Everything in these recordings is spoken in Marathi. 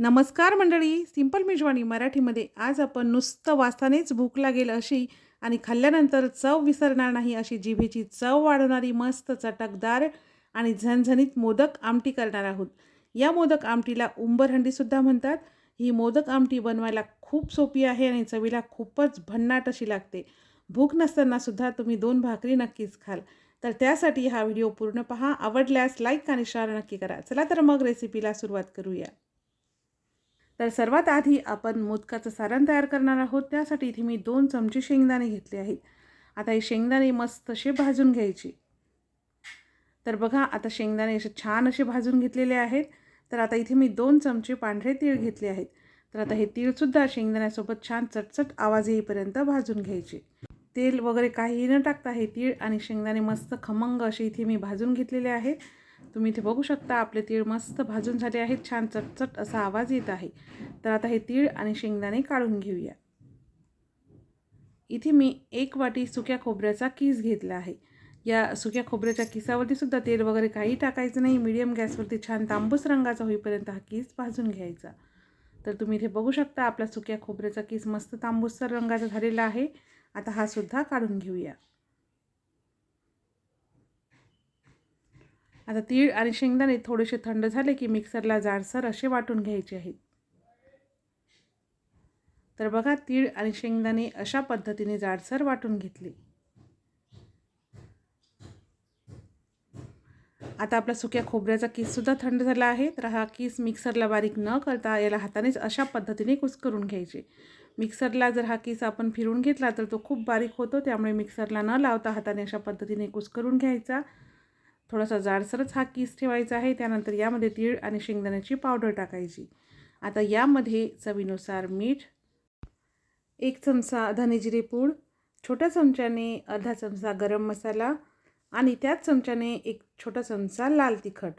नमस्कार मंडळी सिंपल मेजवानी मराठीमध्ये. आज आपण नुसतं वासानेच भूक लागेल अशी आणि खाल्ल्यानंतर चव विसरणार नाही अशी जिभेची चव वाढवणारी मस्त चटकदार आणि झणझणीत मोदक आमटी करणार आहोत. या मोदक आमटीला उंबरहंडीसुद्धा म्हणतात. ही मोदक आमटी बनवायला खूप सोपी आहे आणि चवीला खूपच भन्नाट अशी लागते. भूक नसतानासुद्धा तुम्ही दोन भाकरी नक्कीच खाल. तर त्यासाठी हा व्हिडिओ पूर्ण पहा. आवडल्यास लाईक आणि शेअर नक्की करा. चला तर मग रेसिपीला सुरुवात करूया. तर सर्वात आधी आपण मोदकाचं सारण तयार करणार आहोत. त्यासाठी इथे मी दोन चमचे शेंगदाणे घेतले आहेत. आता हे शेंगदाणे मस्त असे भाजून घ्यायचे. तर बघा आता शेंगदाणे असे छान असे भाजून घेतलेले आहेत. तर आता इथे मी दोन चमचे पांढरे तीळ घेतले आहेत. तर आता हे तीळसुद्धा शेंगदाण्यासोबत छान चटचट आवाज येईपर्यंत भाजून घ्यायचे. तेल वगैरे काहीही न टाकता हे तीळ आणि शेंगदाणे मस्त खमंग असे इथे मी भाजून घेतलेले आहेत. तुम्ही इथे बघू शकता आपले तीळ मस्त भाजून झाले आहेत. छान चटचट असा आवाज येत आहे. तर आता हे तीळ आणि शेंगदाणे काढून घेऊया. इथे मी एक वाटी सुक्या खोबऱ्याचा किस घेतला आहे. या सुक्या खोबऱ्याच्या किसावरती सुद्धा तेल वगैरे काही टाकायचं नाही. मीडियम गॅसवरती छान तांबूस रंगाचा होईपर्यंत हा किस भाजून घ्यायचा. तर तुम्ही इथे बघू शकता आपला सुक्या खोबऱ्याचा किस मस्त तांबूसर रंगाचा झालेला आहे. आता हा सुद्धा काढून घेऊया. आता तीळ आणि शेंगदाणे थोडेसे थंड झाले की मिक्सरला जाडसर असे वाटून घ्यायचे आहेत. तर बघा तीळ आणि शेंगदाणे अशा पद्धतीने जाडसर वाटून घेतले. आता आपला सुक्या खोबऱ्याचा किससुद्धा थंड झाला आहे तर हा किस मिक्सरला बारीक न करता याला हातानेच अशा पद्धतीने कुस्करून घ्यायचे. मिक्सरला जर हा किस आपण फिरून घेतला तर तो खूप बारीक होतो त्यामुळे मिक्सरला न लावता हाताने अशा पद्धतीने कुस्करून घ्यायचा. थोडासा जाडसरच हा किस ठेवायचा आहे. त्यानंतर यामध्ये तीळ आणि शेंगदाण्याची पावडर टाकायची. आता यामध्ये चवीनुसार मीठ एक चमचा धनेजिरे पूड छोट्या चमच्याने अर्धा चमचा गरम मसाला आणि त्याच चमच्याने एक छोटा चमचा लाल तिखट.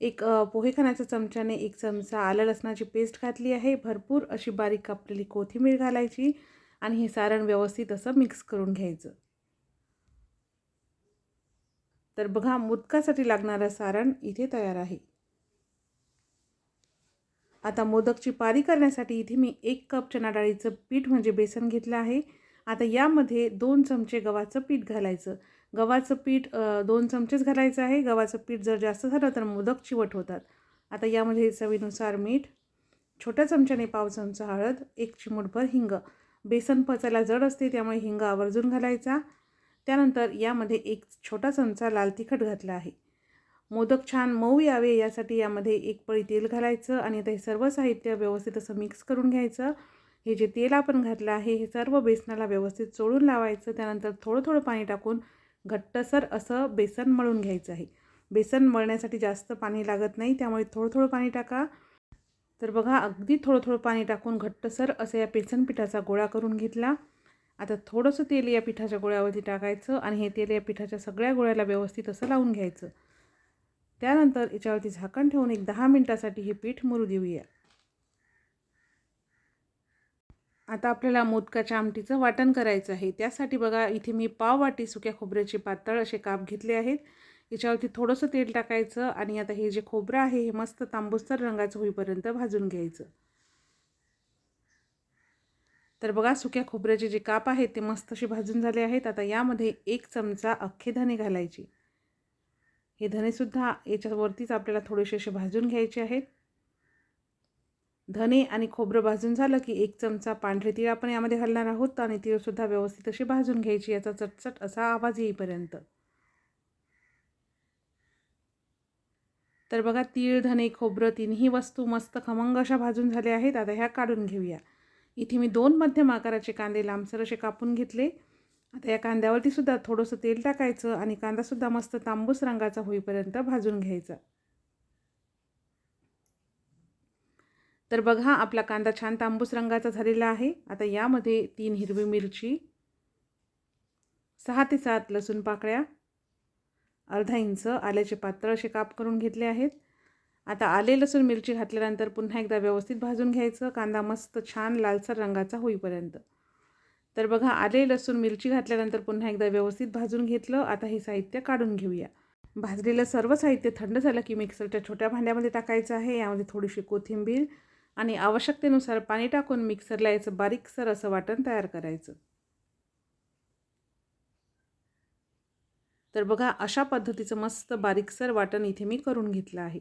एक पोहे खाण्याच्या चमच्याने एक चमचा आलं लसणाची पेस्ट घातली आहे. भरपूर अशी बारीक कापलेली कोथिंबीर घालायची आणि हे सारण व्यवस्थित असं मिक्स करून घ्यायचं. तर बघा मोदकासाठी लागणारं सारण इथे तयार आहे. आता मोदकची पारी करण्यासाठी इथे मी एक कप चना डाळीचं पीठ म्हणजे बेसन घेतलं आहे. आता यामध्ये दोन चमचे गव्हाचं पीठ घालायचं. गव्हाचं पीठ दोन चमचेच घालायचं आहे. गव्हाचं पीठ जर जास्त झालं तर मोदक चिवट होतात. आता यामध्ये चवीनुसार मीठ छोट्या चमच्याने पाव चमचा हळद एक चिमूटभर हिंग. बेसन पचायला जड असते त्यामुळे हिंग आवर्जून घालायचा. त्यानंतर यामध्ये एक छोटा चमचा लाल तिखट घातला आहे. मोदक छान मऊ यावे यासाठी यामध्ये एक पळी तेल घालायचं आणि आता हे सर्व साहित्य व्यवस्थित असं मिक्स करून घ्यायचं. हे जे तेल आपण घातलं आहे हे सर्व बेसनाला व्यवस्थित चोळून लावायचं. त्यानंतर थोडं थोडं पाणी टाकून घट्टसर असं बेसन मळून घ्यायचं आहे. बेसन मळण्यासाठी जास्त पाणी लागत नाही त्यामुळे थोडं थोडं पाणी टाका. तर बघा अगदी थोडं थोडं पाणी टाकून घट्टसर असं या बेसन पिठाचा गोळा करून घेतला. आता थोडंसं तेल या पिठाच्या गोळ्यावरती टाकायचं आणि हे तेल या पिठाच्या सगळ्या गोळ्याला व्यवस्थित असं लावून घ्यायचं. त्यानंतर याच्यावरती झाकण ठेवून एक दहा मिनटासाठी हे पीठ मुरू देऊया. आता आपल्याला मोदकाच्या आमटीचं वाटण करायचं आहे. त्यासाठी बघा इथे मी पाव वाटी सुक्या खोबऱ्याचे पातळ असे काप घेतले आहेत. याच्यावरती थोडंसं तेल टाकायचं आणि आता हे जे खोबरं आहे हे मस्त तांबूसर रंगाचं होईपर्यंत भाजून घ्यायचं. तर बघा सुक्या खोबऱ्याचे जे काप आहेत ते मस्त असे भाजून झाले आहेत. आता यामध्ये एक चमचा अख्खे धने घालायचे. हे धनेसुद्धा याच्यावरतीच आपल्याला थोडेसे असे भाजून घ्यायचे आहेत. धने आणि खोबरं भाजून झालं की एक चमचा पांढरे तीळ आपण यामध्ये घालणार आहोत आणि तीळसुद्धा व्यवस्थित अशी भाजून घ्यायची. याचा चटचट असा आवाज येईपर्यंत. तर बघा तीळ धने खोबरं तिन्ही वस्तू मस्त खमंग अशा भाजून झाल्या आहेत. आता ह्या काढून घेऊया. इथे मी दोन मध्यम आकाराचे कांदे लांबसर असे कापून घेतले. आता या कांद्यावरती सुद्धा थोडंसं तेल टाकायचं आणि कांदासुद्धा मस्त तांबूस रंगाचा होईपर्यंत भाजून घ्यायचा. तर बघा आपला कांदा छान तांबूस रंगाचा झालेला आहे. आता यामध्ये तीन हिरवी मिरची सहा ते सात लसूण पाकळ्या अर्धा इंच आल्याचे पातळ असे काप करून घेतले आहेत. आता आले लसूण मिरची घातल्यानंतर पुन्हा एकदा व्यवस्थित भाजून घ्यायचं. कांदा मस्त छान लालसर रंगाचा होईपर्यंत. तर बघा आले लसूण मिरची घातल्यानंतर पुन्हा एकदा व्यवस्थित भाजून घेतलं. आता हे साहित्य काढून घेऊया. भाजलेलं सर्व साहित्य थंड झालं की मिक्सरच्या छोट्या भांड्यामध्ये टाकायचं आहे. यामध्ये थोडीशी कोथिंबीर आणि आवश्यकतेनुसार पाणी टाकून मिक्सरला याचं बारीकसर असं वाटण तयार करायचं. तर बघा अशा पद्धतीचं मस्त बारीकसर वाटण इथे मी करून घेतलं आहे.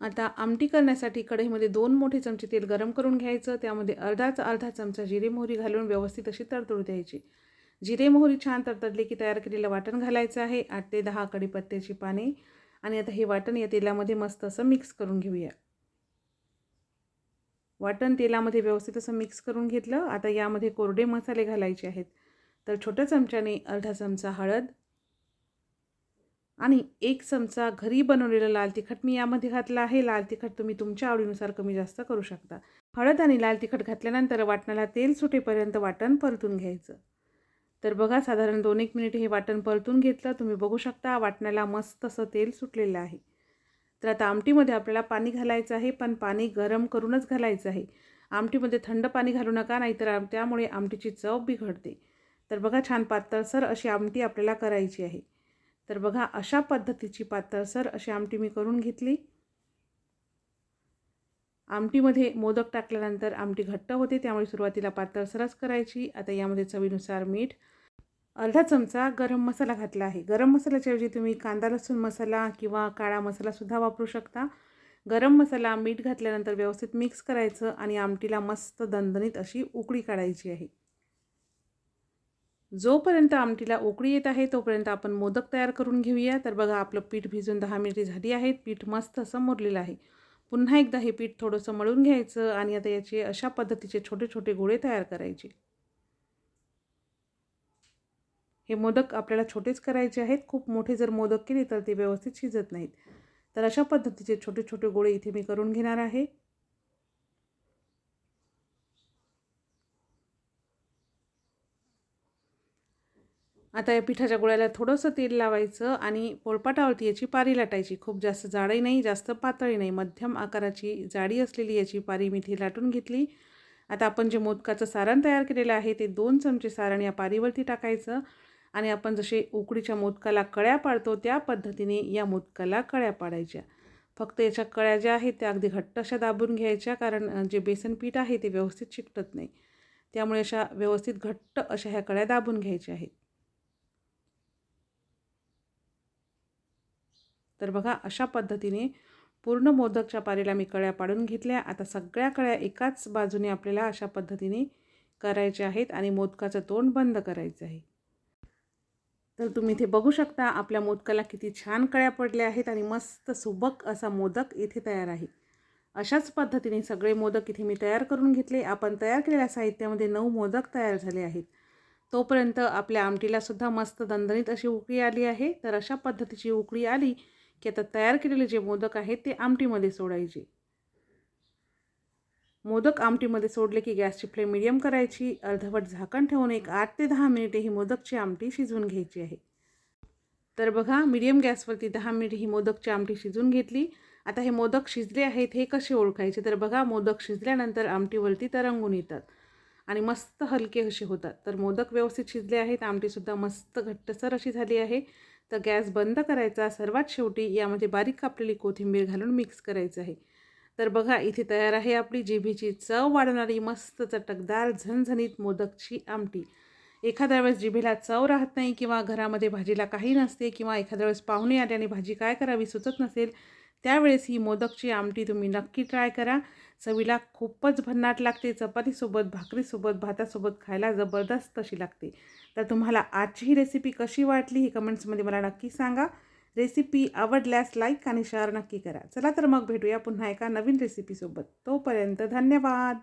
आता आमटी करण्यासाठी कढईमध्ये दोन मोठे चमचे तेल गरम करून घ्यायचं. त्यामध्ये अर्धाच अर्धा चमचा जिरे मोहरी घालून व्यवस्थित अशी तडतडू द्यायची. जिरे मोहरी छान तडतडले की तयार केलेलं वाटण घालायचं आहे. आठ ते दहा कडीपत्त्याची पाने आणि आता हे वाटण या तेलामध्ये मस्त असं मिक्स करून घेऊया. वाटण तेलामध्ये व्यवस्थित असं मिक्स करून घेतलं. आता यामध्ये कोरडे मसाले घालायचे आहेत. तर छोट्या चमच्याने अर्धा चमचा हळद आणि एक चमचा घरी बनवलेलं लाल तिखट मी यामध्ये घातलं आहे. लाल तिखट तुम्ही तुमच्या आवडीनुसार कमी जास्त करू शकता. हळद आणि लाल तिखट घातल्यानंतर वाटणाला तेल सुटेपर्यंत वाटण परतून घ्यायचं. तर बघा साधारण दोन एक मिनिट हे वाटण परतून घेतलं. तुम्ही बघू शकता वाटण्याला मस्त असं तेल सुटलेलं आहे. तर आता आमटीमध्ये आपल्याला पाणी घालायचं आहे पण पाणी गरम करूनच घालायचं आहे. आमटीमध्ये थंड पाणी घालू नका नाहीतर त्यामुळे आमटीची चव बिघडते. तर बघा छान पातळसर अशी आमटी आपल्याला करायची आहे. तर बघा अशा पद्धतीची पातळसर अशी आमटी मी करून घेतली. आमटीमध्ये मोदक टाकल्यानंतर आमटी घट्ट होते त्यामुळे सुरुवातीला पातळसरच करायची. आता यामध्ये चवीनुसार मीठ अर्धा चमचा गरम मसाला घातला आहे. गरम मसाल्याच्याऐवजी तुम्ही कांदा लसूण मसाला किंवा काळा मसालासुद्धा वापरू शकता. गरम मसाला मीठ घातल्यानंतर व्यवस्थित मिक्स करायचं आणि आमटीला मस्त दणदणीत अशी उकळी काढायची आहे. जोपर्यंत आमटीला उकळी येत आहे तोपर्यंत आपण मोदक तयार करून घेऊया. तर बघा आपलं पीठ भिजून दहा मिनिटे झाली आहेत पीठ मस्त असं मुरलेलं आहे. पुन्हा एकदा हे पीठ थोडंसं मळून घ्यायचं आणि आता याचे अशा पद्धतीचे छोटे छोटे गोळे तयार करायचे. हे मोदक आपल्याला छोटेच करायचे आहेत. खूप मोठे जर मोदक केले तर ते व्यवस्थित शिजत नाहीत. तर अशा पद्धतीचे छोटे छोटे गोळे इथे मी करून घेणार आहे. आता या पिठाच्या गोळ्याला थोडंसं तेल लावायचं आणि पोळपाटावरती याची पारी लाटायची. खूप जास्त जाडही नाही जास्त पातळी नाही. मध्यम आकाराची जाडी असलेली याची पारी मी ती लाटून घेतली. आता आपण जे मोदकाचं सारण तयार केलेलं आहे ते दोन चमचे सारण या पारीवरती टाकायचं आणि आपण जसे उकडीच्या मोदकाला कळ्या पाडतो त्या पद्धतीने या मोदकाला कळ्या पाडायच्या. फक्त याच्या कळ्या ज्या आहेत त्या अगदी घट्ट अशा दाबून घ्यायच्या कारण जे बेसन पीठ आहे ते व्यवस्थित चिकटत नाही. त्यामुळे अशा व्यवस्थित घट्ट अशा ह्या कळ्या दाबून घ्यायच्या आहेत. तर बघा अशा पद्धतीने पूर्ण मोदकच्या पारीला मी कळ्या पाडून घेतल्या. आता सगळ्या कळ्या एकाच बाजूने आपल्याला अशा पद्धतीने करायच्या आहेत आणि मोदकाचं तोंड बंद करायचं आहे. तर तुम्ही इथे बघू शकता आपल्या मोदकाला किती छान कळ्या पडल्या आहेत आणि मस्त सुबक असा मोदक इथे तयार आहे. अशाच पद्धतीने सगळे मोदक इथे मी तयार करून घेतले. आपण तयार केलेल्या साहित्यामध्ये नऊ मोदक तयार झाले आहेत. तोपर्यंत आपल्या आमटीलासुद्धा मस्त दणदणीत अशी उकळी आली आहे. तर अशा पद्धतीची उकळी आली की आता तयार केलेले जे मोदक आहेत ते आमटीमध्ये सोडायचे. मोदक आमटीमध्ये सोडले की गॅसची फ्लेम मिडियम करायची अर्धवट झाकण ठेवून एक आठ ते दहा मिनिटे ही मोदकची आमटी शिजवून घ्यायची आहे. तर बघा मिडियम गॅसवरती दहा मिनिटे ही मोदकची आमटी शिजून घेतली. आता हे मोदक शिजले आहेत हे कसे ओळखायचे? तर बघा मोदक शिजल्यानंतर आमटीवरती तरंगून येतात आणि मस्त हलके असे होतात. तर मोदक व्यवस्थित शिजले आहेत आमटीसुद्धा मस्त घट्टसर अशी झाली आहे. तर गॅस बंद करायचा सर्वात शेवटी यामध्ये बारीक कापलेली कोथिंबीर घालून मिक्स करायचं आहे. तर बघा इथे तयार आहे आपली जिभेची चव वाढवणारी मस्त चटकदार झणझणीत मोदकची आमटी. एखाद्या वेळेस जिभेला चव राहत नाही किंवा घरामध्ये भाजीला काही नसते किंवा एखाद्या वेळेस पाहुणे आले आणि भाजी काय करावी सुचत नसेल त्यावेळेस ही मोदकची आमटी तुम्ही नक्की ट्राय करा. चवीला खूपच भन्नाट लागते. चपातीसोबत भाकरीसोबत भातासोबत खायला जबरदस्त अशी लागते. तर तुम्हाला आजची ही रेसिपी कशी वाटली ही कमेंट्समध्ये मला नक्की सांगा. रेसिपी आवडल्यास लाईक आणि शेअर नक्की करा. चला तर मग भेटूया पुन्हा एका नवीन रेसिपीसोबत तोपर्यंत धन्यवाद!